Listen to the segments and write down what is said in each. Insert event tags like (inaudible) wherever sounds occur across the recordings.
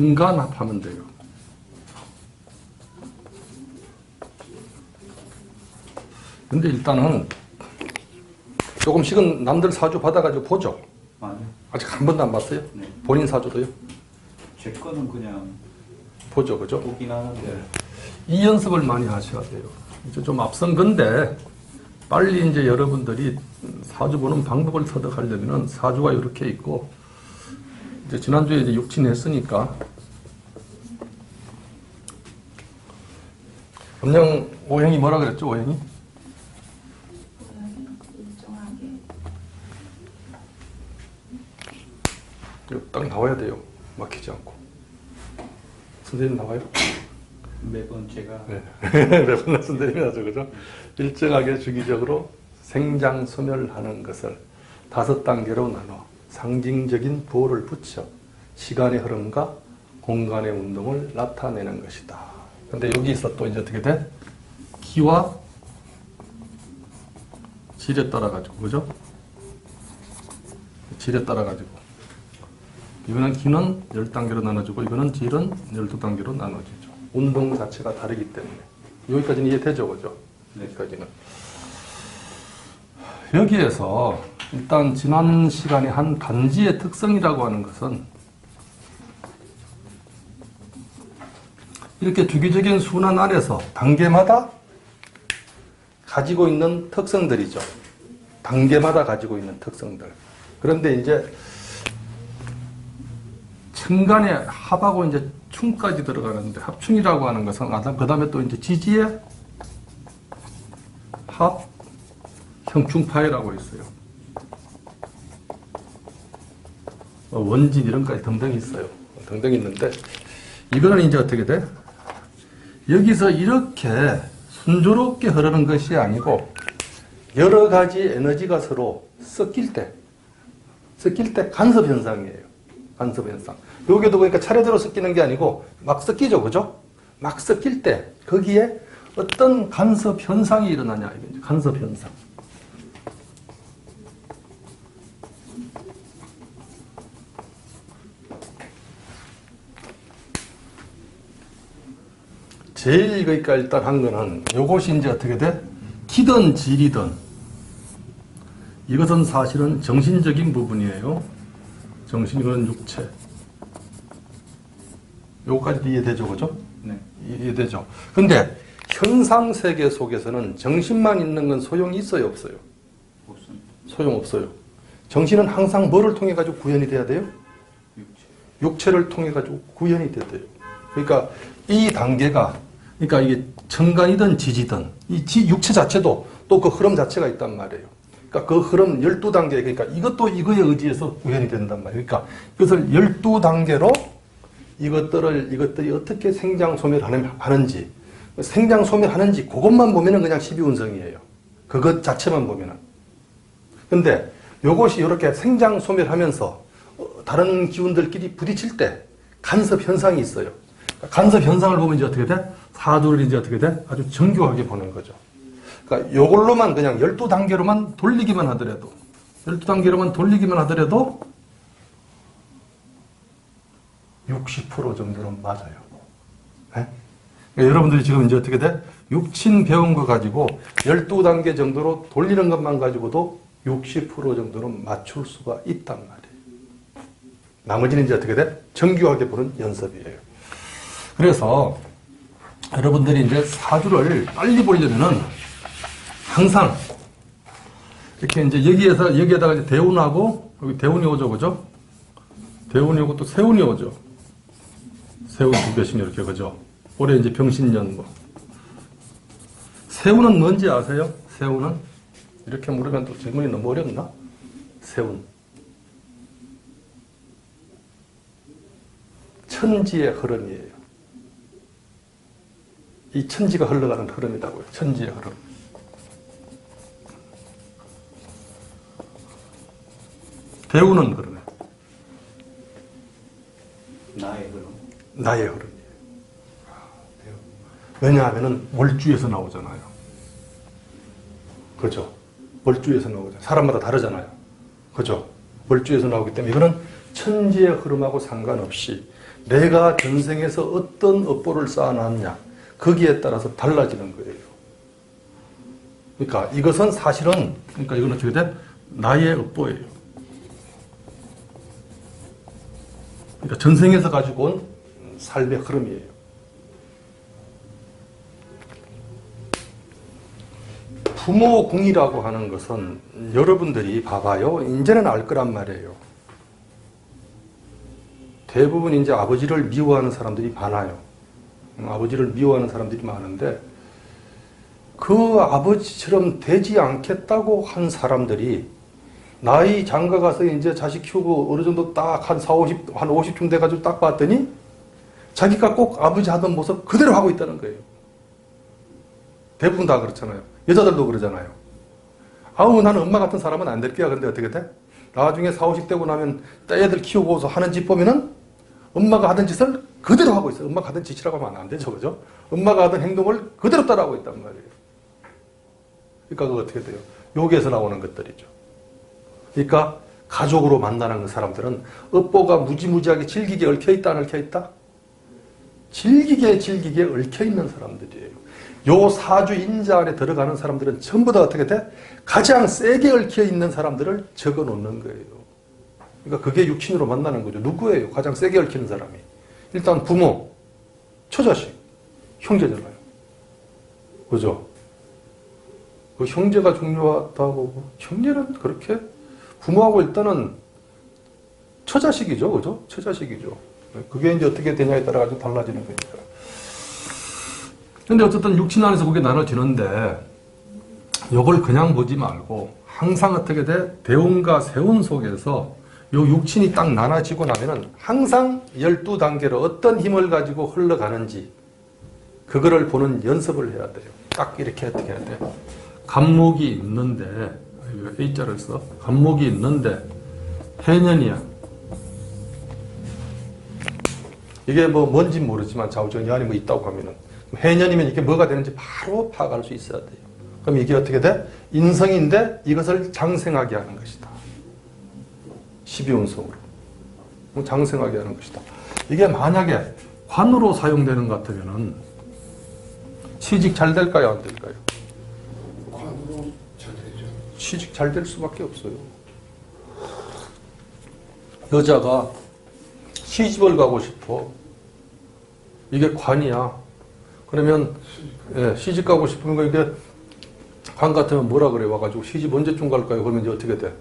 상간합하면 돼요. 근데 일단은 조금씩은 남들 사주 받아가지고 보죠. 아니, 아직 한 번도 안 봤어요? 네. 본인 사주도요? 제 거는 그냥 보죠, 그죠? 보긴 하는데 이 연습을 많이 하셔야 돼요. 이제 좀 앞선 건데 빨리 이제 여러분들이 사주 보는 방법을 터득하려면은 사주가 이렇게 있고 이제 지난주에 이제 육친 했으니까 음영 오행이 뭐라 그랬죠 오행이? 딱 나와야 돼요 막히지 않고 선생님 나와요? 매번 제가 네. (laughs) 매번 말씀드리면 하죠, 그죠? 일정하게 주기적으로 생장 소멸하는 것을 다섯 단계로 나눠 상징적인 부호를 붙여 시간의 흐름과 공간의 운동을 나타내는 것이다. 근데 여기서 또 이제 어떻게 돼? 기와 질에 따라 가지고, 그죠? 질에 따라 가지고. 이거는 기는 10단계로 나눠지고, 이거는 질은 12단계로 나눠지죠. 운동 자체가 다르기 때문에. 여기까지는 이해되죠, 그죠? 여기까지는. 여기에서 일단 지난 시간에 한 간지의 특성이라고 하는 것은 이렇게 주기적인 순환 안에서 단계마다 가지고 있는 특성들이죠. 단계마다 가지고 있는 특성들. 그런데 이제 천간에 합하고 이제 충까지 들어가는데 합충이라고 하는 것은 그 다음에 또 이제 지지의 합 형충파이라고 있어요. 뭐 원진 이런 까지 등등 있어요. 등등 있는데 이거는 이제 어떻게 돼? 여기서 이렇게 순조롭게 흐르는 것이 아니고 여러 가지 에너지가 서로 섞일 때 섞일 때 간섭 현상이에요. 간섭 현상. 여기도 보니까 차례대로 섞이는 게 아니고 막 섞이죠, 그죠? 막 섞일 때 거기에 어떤 간섭 현상이 일어나냐, 간섭 현상. 제일 그러니까 일단 한 거는 요것이 이제 어떻게 돼? 기든 질이든 이것은 사실은 정신적인 부분이에요. 정신 이건 육체. 요거까지 이해되죠, 그죠? 네. 이해되죠. 근데 현상 세계 속에서는 정신만 있는 건 소용이 있어요, 없어요? 없습니다. 소용 없어요. 정신은 항상 뭐를 통해 가지고 구현이 돼야 돼요? 육체. 육체를 통해 가지고 구현이 돼야 돼요. 그러니까 이 단계가 그러니까 이게 천간이든 지지든 이 지, 육체 자체도 또 그 흐름 자체가 있단 말이에요. 그러니까 그 흐름 12단계 그러니까 이것도 이거에 의지해서 구현이 된단 말이에요. 그러니까 그것을 12단계로 이것들을 이것들이 어떻게 생장 소멸하는지 생장 소멸하는지 그것만 보면은 그냥 12운성이에요. 그것 자체만 보면은. 근데 요것이 이렇게 생장 소멸하면서 어, 다른 기운들끼리 부딪힐 때 간섭 현상이 있어요. 간섭 현상을 보면 이제 어떻게 돼? 사주를 이제 어떻게 돼? 아주 정교하게 보는 거죠. 그러니까 요걸로만 그냥 12단계로만 돌리기만 하더라도 12단계로만 돌리기만 하더라도 60% 정도는 맞아요. 네? 그러니까 여러분들이 지금 이제 어떻게 돼? 육친 배운 거 가지고 12단계 정도로 돌리는 것만 가지고도 60% 정도는 맞출 수가 있단 말이에요. 나머지는 이제 어떻게 돼? 정교하게 보는 연습이에요. 그래서 여러분들이 이제 사주를 빨리 보려면은 항상 이렇게 이제 여기에서 여기에다가 이제 대운하고 여기 대운이 오죠, 그죠? 대운이 오고 또 세운이 오죠. 세운 두 개씩 이렇게 그죠? 올해 이제 병신년 뭐. 세운은 뭔지 아세요? 세운은 이렇게 물으면 또 질문이 너무 어렵나? 세운. 천지의 흐름이에요. 이 천지가 흘러가는 흐름이라고요. 천지의 흐름. 배우는 흐름이에요. 나의 흐름. 나의 흐름이에요. 왜냐하면 월주에서 나오잖아요. 그죠? 월주에서 나오잖아요. 사람마다 다르잖아요. 그죠? 월주에서 나오기 때문에 이거는 천지의 흐름하고 상관없이 내가 전생에서 어떤 업보를 쌓아놨냐 거기에 따라서 달라지는 거예요. 그러니까 이것은 사실은 그러니까 이건 어떻게 돼? 나의 업보예요. 그러니까 전생에서 가지고 온 삶의 흐름이에요. 부모 궁이라고 하는 것은 여러분들이 봐봐요. 이제는 알 거란 말이에요. 대부분 이제 아버지를 미워하는 사람들이 많아요. 음, 아버지를 미워하는 사람들이 많은데 그 아버지처럼 되지 않겠다고 한 사람들이 나이 장가 가서 이제 자식 키우고 어느 정도 딱 한 4, 50, 한 50쯤 돼가지고 딱 봤더니 자기가 꼭 아버지 하던 모습 그대로 하고 있다는 거예요. 대부분 다 그렇잖아요. 여자들도 그러잖아요. 아우, 나는 엄마 같은 사람은 안 될 거야. 근데 어떻게 돼? 나중에 4, 50 되고 나면 애들 키우고서 하는 짓 보면은 엄마가 하던 짓을 그대로 하고 있어요. 엄마가 하던 짓이라고 하면 안 되죠. 그죠? 엄마가 하던 행동을 그대로 따라하고 있단 말이에요. 그러니까 그거 어떻게 돼요? 여기에서 나오는 것들이죠. 그러니까 가족으로 만나는 그 사람들은 업보가 무지무지하게 질기게 얽혀있다 안 얽혀있다? 질기게 질기게 얽혀있는 사람들이에요. 요 사주 인자 안에 들어가는 사람들은 전부 다 어떻게 돼? 가장 세게 얽혀있는 사람들을 적어 놓는 거예요. 그러니까 그게 육신으로 만나는 거죠. 누구예요? 가장 세게 얽히는 사람이. 일단 부모, 처자식, 형제잖아요. 그죠? 그 형제가 중요하다고. 형제는 그렇게 부모하고 일단은 처자식이죠. 그죠? 처자식이죠. 그게 이제 어떻게 되냐에 따라 가지고 달라지는 거니까. 근데 어쨌든 육신 안에서 그게 나눠지는데 요걸 그냥 보지 말고 항상 어떻게 돼? 대운과 세운 속에서 요 육신이 딱 나눠지고 나면은 항상 12단계로 어떤 힘을 가지고 흘러가는지 그거를 보는 연습을 해야 돼요. 딱 이렇게 어떻게 해야 돼? 간목이 있는데 A자를 써. 간목이 있는데 해년이야. 이게 뭐 뭔지 모르지만 좌우정연이 뭐 있다고 하면은 해년이면 이게 뭐가 되는지 바로 파악할 수 있어야 돼요. 그럼 이게 어떻게 돼? 인성인데 이것을 장생하게 하는 것이다. 12운성으로. 뭐 장생하게 하는 것이다. 이게 만약에 관으로 사용되는 것 같으면은 취직 잘 될까요? 안 될까요? 관으로 잘 되죠. 취직 잘 될 수밖에 없어요. 여자가 시집을 가고 싶어. 이게 관이야. 그러면 예, 시집 가고 싶은 거 이게 관 같으면 뭐라 그래 와가지고 시집 언제쯤 갈까요? 그러면 이제 어떻게 돼?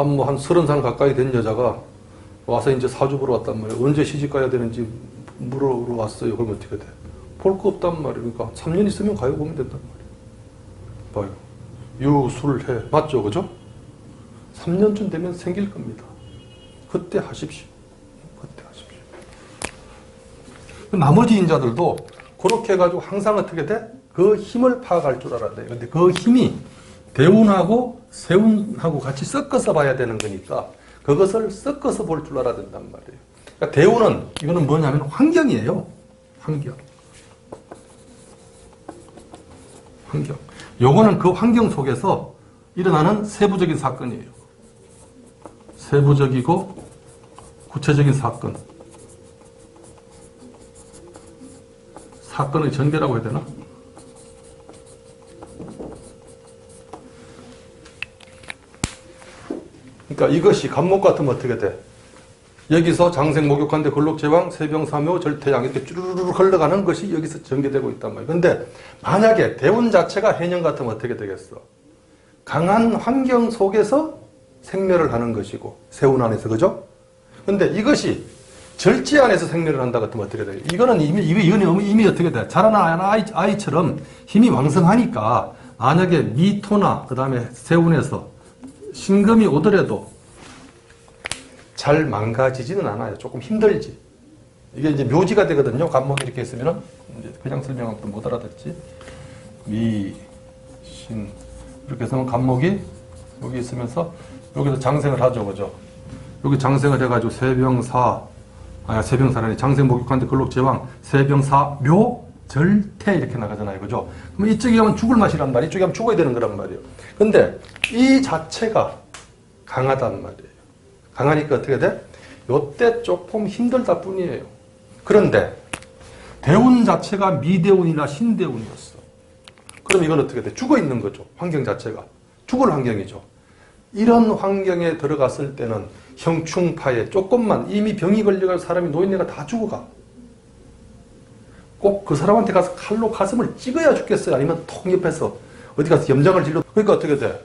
한 뭐한 서른 살 가까이 된 여자가 와서 이제 사주 보러 왔단 말이에요. 언제 시집 가야 되는지 물어러 왔어요. 그러면 어떻게 돼? 볼 거 없단 말이에요. 그러니까 3년 있으면 가요 보면 된단 말이에요. 봐요. 유술해. 맞죠? 그죠? 3년쯤 되면 생길 겁니다. 그때 하십시오. 그때 하십시오. 나머지 인자들도 그렇게 해가지고 항상 어떻게 돼? 그 힘을 파악할 줄 알아야 돼요. 근데 그 힘이 대운하고 세운하고 같이 섞어서 봐야 되는 거니까 그것을 섞어서 볼 줄 알아야 된단 말이에요. 그러니까 대운은 이거는 뭐냐면 환경이에요. 환경. 환경. 요거는 그 환경 속에서 일어나는 세부적인 사건이에요. 세부적이고 구체적인 사건. 사건의 전개라고 해야 되나? 그러니까 이것이 간목 같으면 어떻게 돼? 여기서 장생 목욕한데 걸록제왕 세병사묘 절태양 이렇게 쭈르르 흘러가는 것이 여기서 전개되고 있단 말이에요. 근데 만약에 대운 자체가 해년 같으면 어떻게 되겠어? 강한 환경 속에서 생멸을 하는 것이고 세운 안에서 그죠? 근데 이것이 절제 안에서 생멸을 한다 같으면 어떻게 돼요? 이거는 이미 이거는 이미 어떻게 돼? 자라난 아이, 아이처럼 힘이 왕성하니까 만약에 미토나 그다음에 세운에서 신금이 오더라도 잘 망가지지는 않아요. 조금 힘들지. 이게 이제 묘지가 되거든요. 간목이 이렇게 있으면은 그냥 설명하면 또못 알아듣지. 미, 신 이렇게 해서 간목이 여기 있으면서 여기서 장생을 하죠, 그죠? 여기 장생을 해가지고 세병사, 아니 세병사라니 장생 목욕한데 근록제왕 세병사 묘 절태 이렇게 나가잖아요, 그죠? 그럼 이쪽에 하면 죽을 맛이란 말이에요. 이쪽에 하면 죽어야 되는 거란 말이에요. 근데 이 자체가 강하단 말이에요. 강하니까 어떻게 돼? 요때 조금 힘들다 뿐이에요. 그런데 대운 자체가 미대운이나 신대운이었어. 그럼 이건 어떻게 돼? 죽어 있는 거죠. 환경 자체가. 죽을 환경이죠. 이런 환경에 들어갔을 때는 형충파에 조금만 이미 병이 걸려갈 사람이 노인네가 다 죽어가. 꼭 그 사람한테 가서 칼로 가슴을 찍어야 죽겠어요. 아니면 통 옆에서 어디 가서 염장을 질러. 그러니까 어떻게 돼?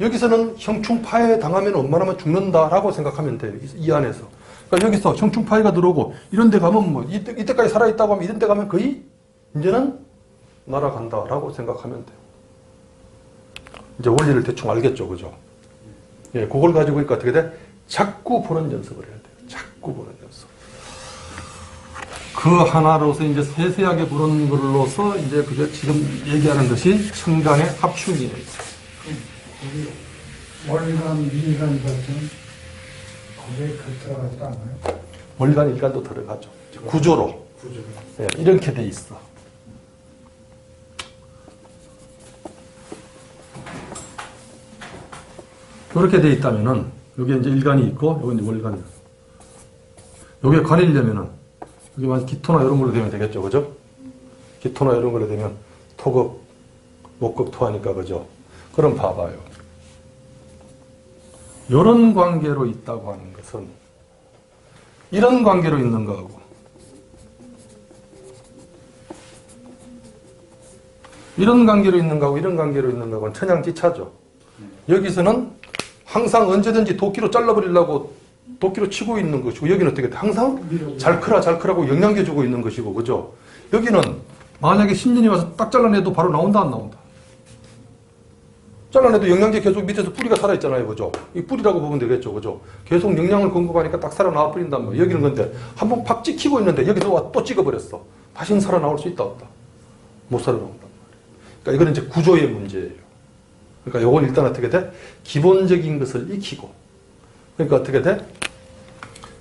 여기서는 형충파에 당하면 웬만하면 죽는다라고 생각하면. 이- 이 안에서. 그러니까 여기서 형충파해가 들어오고 이런 데 가면 뭐 이때, 이때까지 살아있다고 하면 이런 데 가면 거의 이제는 날아간다라고 생각하면 돼요. 이제 원리를 대충 알겠죠. 그죠? 예, 그걸 가지고 그러니까 어떻게 돼? 자꾸 보는 연습을 해야 돼요. 자꾸 보는 연습. 그 하나로서 이제 세세하게 보는 걸로서 이제 그게 지금 얘기하는 것이 청간의 합충이에요. 우리 월간, 미간 같은 거기에 그 들어가지도 않나요? 월간 일간도 들어가죠. 구조로. 구조가. 예, 이렇게 돼 있어. 이렇게 돼 있다면은 여기 이제 일간이 있고 여기 이제 월간이. 여기에 가리려면은 여기만 기토나 이런 걸로 되면 되겠죠, 그죠? 기토나 이런 걸로 되면 토급, 목급 토하니까 그죠? 그럼 봐봐요. 이런 관계로 있다고 하는 것은 이런 관계로 있는 거하고 이런 관계로 있는 거하고 이런 관계로 있는 거하고는 천양지차죠. 여기서는 항상 언제든지 도끼로 잘라버리려고 도끼로 치고 있는 것이고 여기는 어떻게 돼? 항상. 잘 크라 잘 크라고 영양제 주고 있는 것이고 그죠? 여기는 만약에 신년이 와서 딱 잘라내도 바로 나온다 안 나온다? 잘라내도 영양제 계속 밑에서 뿌리가 살아있잖아요 그죠? 이 뿌리라고 보면 되겠죠 그죠? 계속 영양을 공급하니까 딱 살아나와 버린단 말이에요 여기는 근데 한 번 팍 찍히고 있는데 여기서 와 또 찍어버렸어 다시는 살아나올 수 있다 없다? 못 살아나온단 말이에요 그러니까 이거는 이제 구조의 문제예요 그러니까 요건 일단 어떻게 돼? 기본적인 것을 익히고 그러니까 어떻게 돼?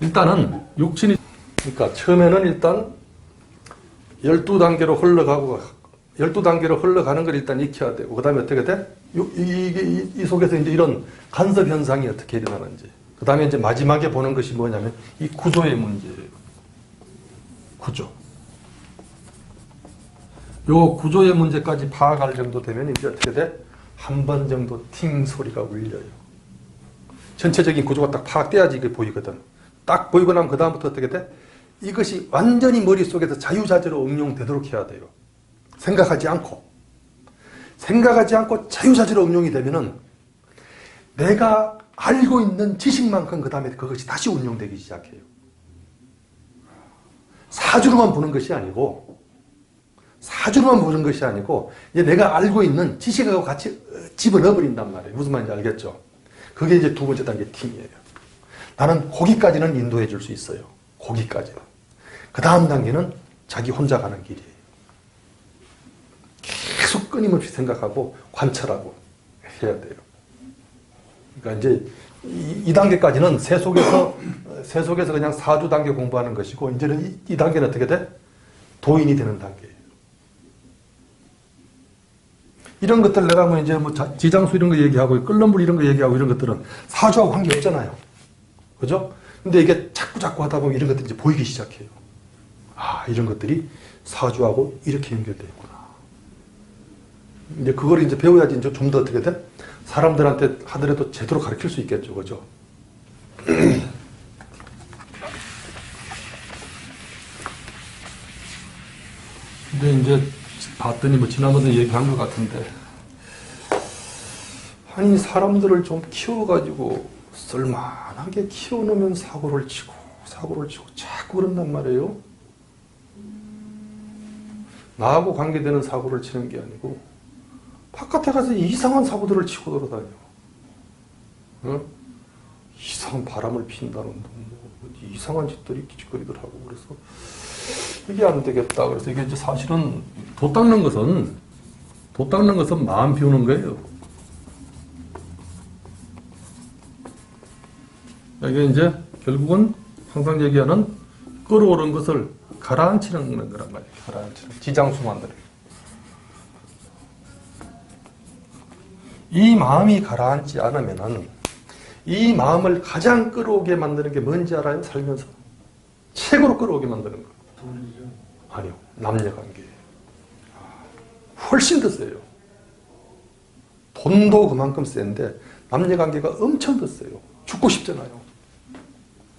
일단은 육신이 그러니까 처음에는 일단 12단계로 흘러가고 12단계로 흘러가는 걸 일단 익혀야 되고 그 다음에 어떻게 돼? 요- 이, 이, 이 속에서 이제 이런 간섭 현상이 어떻게 일어나는지 그 다음에 이제 마지막에 보는 것이 뭐냐면 이 구조의 문제예요. 구조. 요 구조의 문제까지 파악할 정도 되면 이제 어떻게 돼? 한 번 정도 팅 소리가 울려요. 전체적인 구조가 딱 파악돼야지 이게 보이거든. 딱 보이고 나면 그 다음부터 어떻게 돼? 이것이 완전히 머릿속에서 자유자재로 응용되도록 해야 돼요. 생각하지 않고. 생각하지 않고 자유자재로 응용이 되면은 내가 알고 있는 지식만큼 그 다음에 그것이 다시 운용되기 시작해요. 사주로만 보는 것이 아니고 사주로만 보는 것이 아니고 이제 내가 알고 있는 지식하고 같이 집어넣어 버린단 말이에요. 무슨 말인지 알겠죠? 그게 이제 두 번째 단계 팀이에요. 나는 거기까지는 인도해 줄 수 있어요. 거기까지는. 그 다음 단계는 자기 혼자 가는 길이에요. 계속 끊임없이 생각하고 관찰하고 해야 돼요. 그러니까 이제 이, 이 단계까지는 새 속에서 새 속에서 그냥 사주 단계 공부하는 것이고 이제는 이, 이 단계는 어떻게 돼? 도인이 되는 단계예요. 이런 것들 내가 뭐 이제 뭐 자- 지장수 이런 거 얘기하고 끓는 물 이런 거 얘기하고 이런 것들은 사주하고 관계 없잖아요. 그죠? 근데 이게 자꾸 자꾸 하다 보면 이런 것들이 이제 보이기 시작해요. 아, 이런 것들이 사주하고 이렇게 연결되어 있구나. 이제 그걸 이제 배워야지 이제 좀 더 어떻게 돼? 사람들한테 하더라도 제대로 가르칠 수 있겠죠. 그죠? (clears throat) 근데 이제 봤더니 뭐 지난번에 얘기한 것 같은데 아니 사람들을 좀 키워가지고 쓸만하게 키워놓으면 사고를 치고 사고를 치고 자꾸 그런단 말이에요. 나하고 관계되는 사고를 치는 게 아니고 바깥에 가서 이상한 사고들을 치고 돌아다녀. 어? 이상한 바람을 핀다는 둥, 뭐 이상한 짓들이 기짓거리들 하고 그래서 이게 안 되겠다. 그래서 이게 이제 사실은 도 닦는 것은 도 닦는 것은 마음 비우는 거예요. 이게 이제 결국은 항상 얘기하는 끌어오른 것을 가라앉히는 거란 말이에요. 가라앉히는 지장수 만드는. 이 마음이 가라앉지 않으면은 이 마음을 가장 끌어오게 만드는 게 뭔지 알아요? 살면서 최고로 끌어오게 만드는 거. 둘이죠. 아니요. 남녀 관계. 훨씬 더 세요. 돈도 그만큼 센데 남녀 관계가 엄청 더 세요. 죽고 싶잖아요.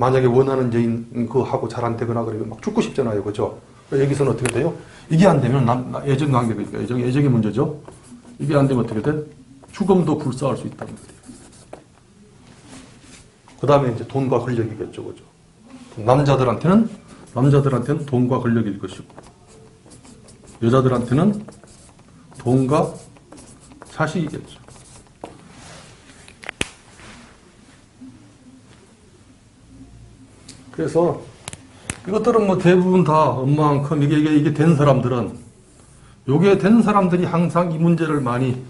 만약에 원하는 여인 그하고 잘 안 되거나 그러면 막 죽고 싶잖아요. 그죠? 여기서는 어떻게 돼요? 이게 안 되면 남, 나- 애정 관계가 있니까 애정, 애정의 문제죠. 이게 안 되면 어떻게 돼? 죽음도 불사할 수 있단 말이에요. 그 다음에 이제 돈과 권력이겠죠. 그죠? 남자들한테는, 남자들한테는 돈과 권력일 것이고, 여자들한테는 돈과 자식이겠죠. 그래서 이것들은 뭐 대부분 다 엄마만큼 이게, 이게, 이게 된 사람들은 요게 된 사람들이 항상 이 문제를 많이